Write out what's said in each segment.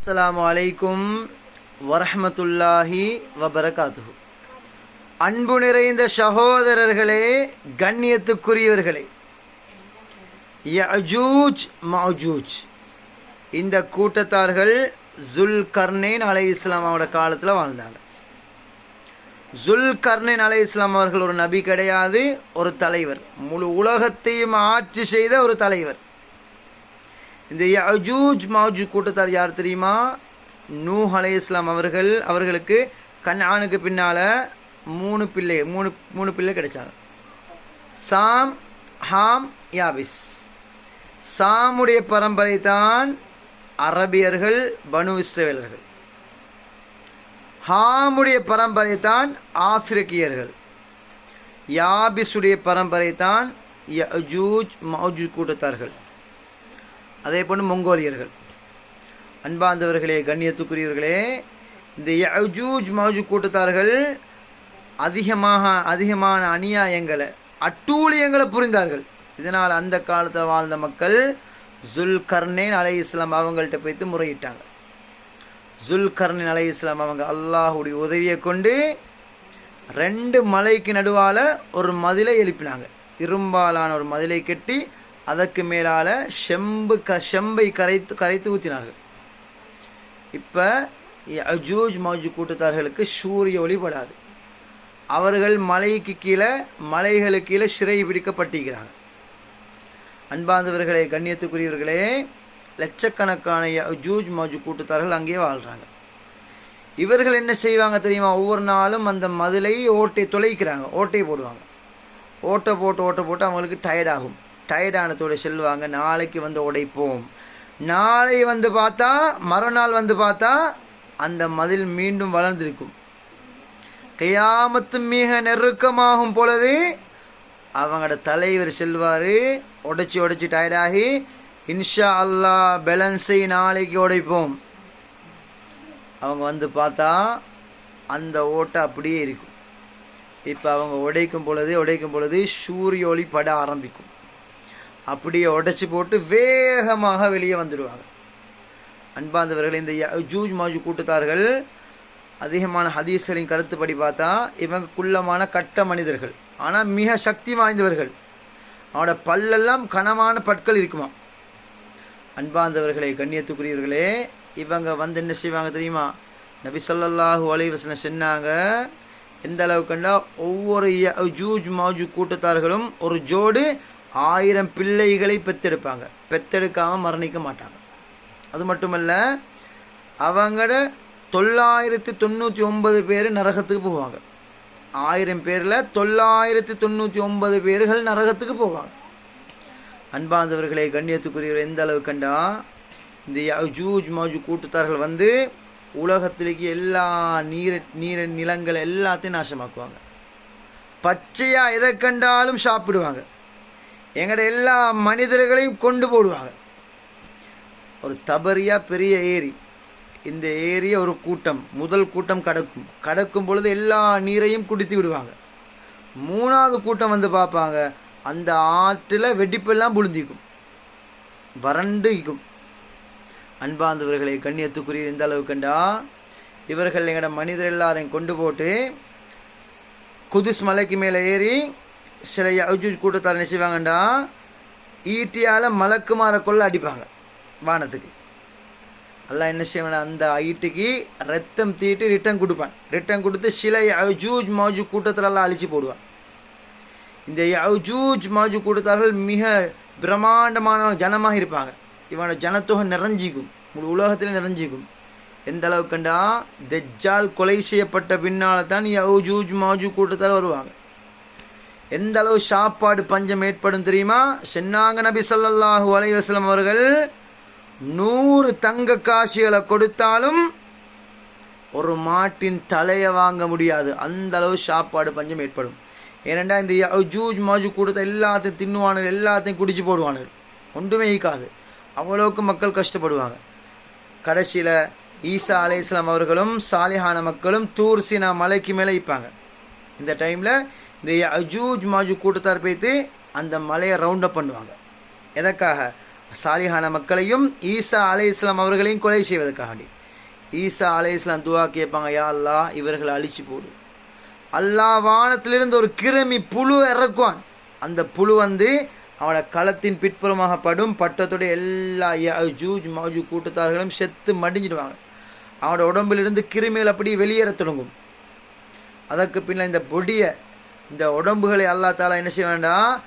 அஸ்ஸலாமு அலைக்கும் வரஹ்மத்துல்லாஹி வபரகாத்துஹு. அன்பு நிறைந்த சகோதரர்களே கண்ணியத்துக்குரியவர்களே யஜூஜ் மஜூஜ் இந்த கூட்டத்தார்கள் ஜுல் கர்னேன் அலை இஸ்லாமாவோட காலத்தில் வாழ்ந்தாங்க. ஜுல் கர்னேன் அலை இஸ்லாம் அவர்கள் ஒரு நபி கிடையாது ஒரு தலைவர். முழு உலகத்தையும் ஆட்சி செய்த ஒரு தலைவர். இந்த யஜூஜ் மௌஜூ கூட்டத்தார் யார் தெரியுமா? நூ அலே இஸ்லாம் அவர்கள் அவர்களுக்கு கண்ணானுக்கு பின்னால் மூணு பிள்ளை மூணு மூணு பிள்ளை கிடைச்சாங்க. சாம் ஹாம் யாபிஸ். சாமுடைய பரம்பரை தான் அரபியர்கள் பனு இஸ்ரேலர்கள் ஹாமுடைய பரம்பரை தான் ஆப்பிரிக்கியர்கள் யாபிஸுடைய பரம்பரை தான் யஜூஜ் மௌஜூஜ் கூட்டத்தார்கள். அதே போன்று மங்கோலியர்கள். அன்பாந்தவர்களே கண்ணியத்துக்குரியவர்களே இந்த யஜூஜ் மௌஜூ கூட்டத்தார்கள் அதிகமாக அதிகமான அநியாயங்களை அட்டூழியங்களை புரிந்தார்கள். இதனால் அந்த காலத்தில் வாழ்ந்த மக்கள் ஜுல் கர்னேன் அலை இஸ்லாம் அவங்கள்ட்ட போய்த்து முறையிட்டாங்க. ஜுல் கர்னேன் அலை இஸ்லாம் அவங்க அல்லாஹுடைய உதவியை கொண்டு ரெண்டு மலைக்கு நடுவால் ஒரு மதிலை எழுப்பினாங்க. இரும்பாலான ஒரு மதிலை கட்டி அதற்கு மேலால் செம்பு க செம்பை கரைத்து கரைத்து ஊற்றினார்கள் இப்போ அஜூஜ் மௌஜு கூட்டத்தார்களுக்கு சூரிய ஒளிபடாது அவர்கள் மலைக்கு கீழே மலைகளுக்கு கீழே சிறை பிடிக்கப்பட்டிருக்கிறார்கள். அன்பார்ந்தவர்களே கண்ணியத்துக்குரியவர்களே லட்சக்கணக்கான அஜூஜ் மௌஜு கூட்டத்தார்கள் அங்கே வாழ்கிறாங்க இவர்கள் என்ன செய்வாங்க தெரியுமா? ஒவ்வொரு நாளும் அந்த மதிலை ஓட்டை தொலைக்கிறாங்க. ஓட்டை போடுவாங்க. ஓட்டை போட்டு ஓட்டை போட்டு அவங்களுக்கு டயர்டாகும் டயர்டானத்தோட செல்வாங்க. நாளைக்கு வந்து உடைப்போம். நாளை வந்து பார்த்தா மறுநாள் வந்து பார்த்தா அந்த மதில் மீண்டும் வளர்ந்திருக்கும். கையாமத்து மிக நெருக்கமாகும் பொழுது அவங்களோட தலைவர் செல்வார் உடைச்சி உடைச்சி டயர்டாகி இன்ஷா அல்லா பேலன்ஸை நாளைக்கு உடைப்போம். அவங்க வந்து பார்த்தா அந்த ஓட்டை அப்படியே இருக்கும். இப்போ அவங்க உடைக்கும் பொழுது உடைக்கும் பொழுது சூரிய ஒளி பட ஆரம்பிக்கும். அப்படியே உடைச்சி போட்டு வேகமாக வெளியே வந்துடுவாங்க. அன்பாந்தவர்கள் இந்த ஜூஜ் மாஜு கூட்டத்தார்கள் அதிகமான ஹதீஸ்களின் கருத்துப்படி பார்த்தா இவங்க குள்ளமான கட்ட மனிதர்கள். ஆனால் மிக சக்தி வாய்ந்தவர்கள். அவனோட பல்லெல்லாம் கனமான பற்கள் இருக்குமா? அன்பாந்தவர்களே கண்ணியத்துக்குரியவர்களே இவங்க வந்து என்ன செய்வாங்க தெரியுமா? நபி சொல்லல்லாஹு அலைவசன சொன்னாங்க எந்த அளவுக்குண்டா ஒவ்வொரு ஜூஜ் மாஜு கூட்டத்தார்களும் ஒரு ஜோடு ஆயிரம் பிள்ளைகளை பெத்தெடுப்பாங்க. பெத்தெடுக்காமல் மரணிக்க மாட்டாங்க. அது மட்டுமல்ல அவங்களோட தொள்ளாயிரத்தி தொண்ணூற்றி ஒன்பது பேர் நரகத்துக்கு போவாங்க. ஆயிரம் பேரில் தொள்ளாயிரத்தி தொண்ணூற்றி ஒன்பது பேர்கள் நரகத்துக்கு போவாங்க. அன்பாந்தவர்களை கண்ணியத்துக்குரியவர் எந்த அளவு கண்டா இந்த ஜூஜ் மாஜு கூட்டத்தார்கள் வந்து உலகத்திலேக்கு எல்லா நீர நீர நிலங்கள் எல்லாத்தையும் நாசமாக்குவாங்க. பச்சையாக எதை கண்டாலும் சாப்பிடுவாங்க. எங்களோட எல்லா மனிதர்களையும் கொண்டு போடுவாங்க. ஒரு தபரியா பெரிய ஏரி. இந்த ஏரிய ஒரு கூட்டம் முதல் கூட்டம் கடக்கும். கடக்கும் பொழுது எல்லா நீரையும் குடித்து விடுவாங்க. மூணாவது கூட்டம் வந்து பார்ப்பாங்க அந்த ஆற்றில் வெடிப்பெல்லாம் புழுந்திக்கும் வறண்டுக்கும் அன்பாந்தவர்களை கண்ணியத்துக்குரிய இந்த அளவு கண்டா இவர்கள் எங்களோட மனிதர் எல்லாரையும் கொண்டு போட்டு குதிஸ் மலைக்கு மேலே ஏறி சில அஜூஜ் கூட்டத்தார் என்ன செய்வாங்கண்டா? ஈட்டியால் மலக்குமார கொள்ள அடிப்பாங்க வானத்துக்கு. எல்லாம் என்ன செய்வாங்க அந்த ஐட்டுக்கு ரத்தம் தீட்டு ரிட்டன் கொடுப்பான். ரிட்டன் கொடுத்து சில அஜூஜ் மாஜு கூட்டத்திலெல்லாம் அழிச்சு போடுவான். இந்த அஜூஜ் மாஜு கூட்டத்தார்கள் மிக பிரம்மாண்டமான ஜனமாக இருப்பாங்க. இவனோட ஜனத்தொகை நிறைஞ்சிக்கும் முழு உலகத்தில் நிறைஞ்சிக்கும். எந்த அளவுக்குண்டா? தெஜ்ஜால் கொலை செய்யப்பட்ட பின்னால் தான் யவுஜூஜ் மாஜு கூட்டத்தால் வருவாங்க. எந்த அளவு சாப்பாடு பஞ்சம் ஏற்படும் தெரியுமா? சென்னாங்க நபி சொல்லல்லாஹு அலைவாஸ்லம் அவர்கள் நூறு தங்க காசுகளை கொடுத்தாலும் ஒரு மாட்டின் தலையை வாங்க முடியாது. அந்த அளவு சாப்பாடு பஞ்சம் ஏற்படும். ஏனெண்டா இந்த ஜூஜ் மாஜு கொடுத்த எல்லாத்தையும் தின்னுவானுங்க எல்லாத்தையும் குடிச்சு போடுவானுங்க. ஒன்றுமே ஈக்காது. அவ்வளோக்கு மக்கள் கஷ்டப்படுவாங்க. கடைசியில் ஈசா அலே இஸ்லாம் அவர்களும் சாலிஹான மக்களும் தூர் சீனா மலைக்கு மேலே இப்பாங்க. இந்த டைமில் இந்த அஜூஜ் மாஜு கூட்டத்தார் பேத்து அந்த மலையை ரவுண்ட் அப் பண்ணுவாங்க. எதற்காக? சாலிஹான மக்களையும் ஈசா அலை இஸ்லாம் அவர்களையும் கொலை செய்வதற்காக வேண்டி ஈசா அலை இஸ்லாம் துவா கேட்பாங்க யா அல்லா இவர்களை அழிச்சு போடு. அல்லா வானத்திலிருந்து ஒரு கிருமி புழு இறக்குவான். அந்த புழு வந்து அவனோட களத்தின் பிற்புறமாக படும் பட்டத்துடைய எல்லா ஜூஜ் மாஜு கூட்டத்தார்களும் செத்து மடிஞ்சிடுவாங்க. அவனோட உடம்பிலிருந்து கிருமிகள் அப்படி வெளியேற தொடங்கும். அதற்கு பின்னால் இந்த பொடியை இந்த உடம்புகளை அல்லா தாலா என்ன செய்ய வேண்டாம்?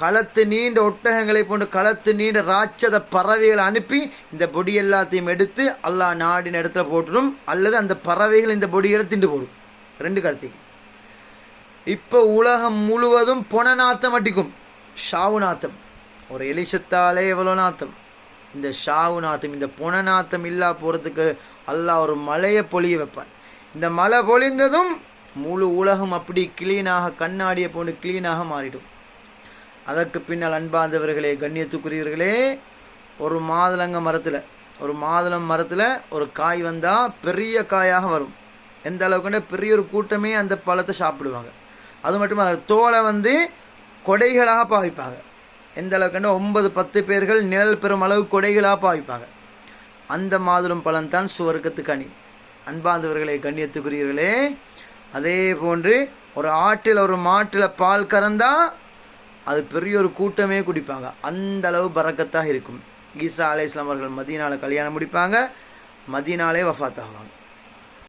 களத்து நீண்ட ஒட்டகங்களை போன்று களத்து நீண்ட ராட்சத பறவைகளை அனுப்பி இந்த பொடி எல்லாத்தையும் எடுத்து அல்லா நாடின இடத்துல போட்டுடும். அல்லது அந்த பறவைகள் இந்த பொடியை திண்டு போடும். ரெண்டு கருத்துக்கு இப்போ உலகம் முழுவதும் பொன நாத்தம் அடிக்கும். ஷாவு நாத்தம். ஒரு எலிசத்தாலே எவ்வளோ நாத்தம்? இந்த ஷாவு நாத்தம் இந்த பொன நாத்தம் இல்லா போகிறதுக்கு அல்லா ஒரு மலையை பொழிய வைப்பான். இந்த மழை பொழிந்ததும் முழு உலகம் அப்படி கிளீனாக கண்ணாடியை போன்று கிளீனாக மாறிடும். அதற்கு பின்னால் அன்பாந்தவர்களே கண்ணியத்துக்குரியவர்களே ஒரு மாதுளங்க மரத்தில் ஒரு மாதுளம் மரத்தில் ஒரு காய் வந்தால் பெரிய காயாக வரும். எந்த அளவுக்குன்னா பெரிய ஒரு கூட்டமே அந்த பழத்தை சாப்பிடுவாங்க. அது மட்டும் தோலை வந்து கொடைகளாக பாவிப்பாங்க. எந்த அளவுக்குன்னா ஒன்பது பத்து பேர்கள் நிழல் பெறும் அளவு கொடைகளாக பாவிப்பாங்க. அந்த மாதுளம் பழம்தான் சுவர்க்கத்துக்கு அணி அன்பார்ந்தவர்களே கண்ணியத்துக்குரியவர்களே அதே போன்று ஒரு ஆட்டில் ஒரு மாட்டில் பால் கறந்தால் அது பெரிய ஒரு கூட்டமே குடிப்பாங்க. அந்த அளவு பறக்கத்தாக இருக்கும். ஈசா அலை இஸ்லாமர்கள் மதியனால் கல்யாணம் முடிப்பாங்க. மதியனாலே வஃபாத் ஆகுவாங்க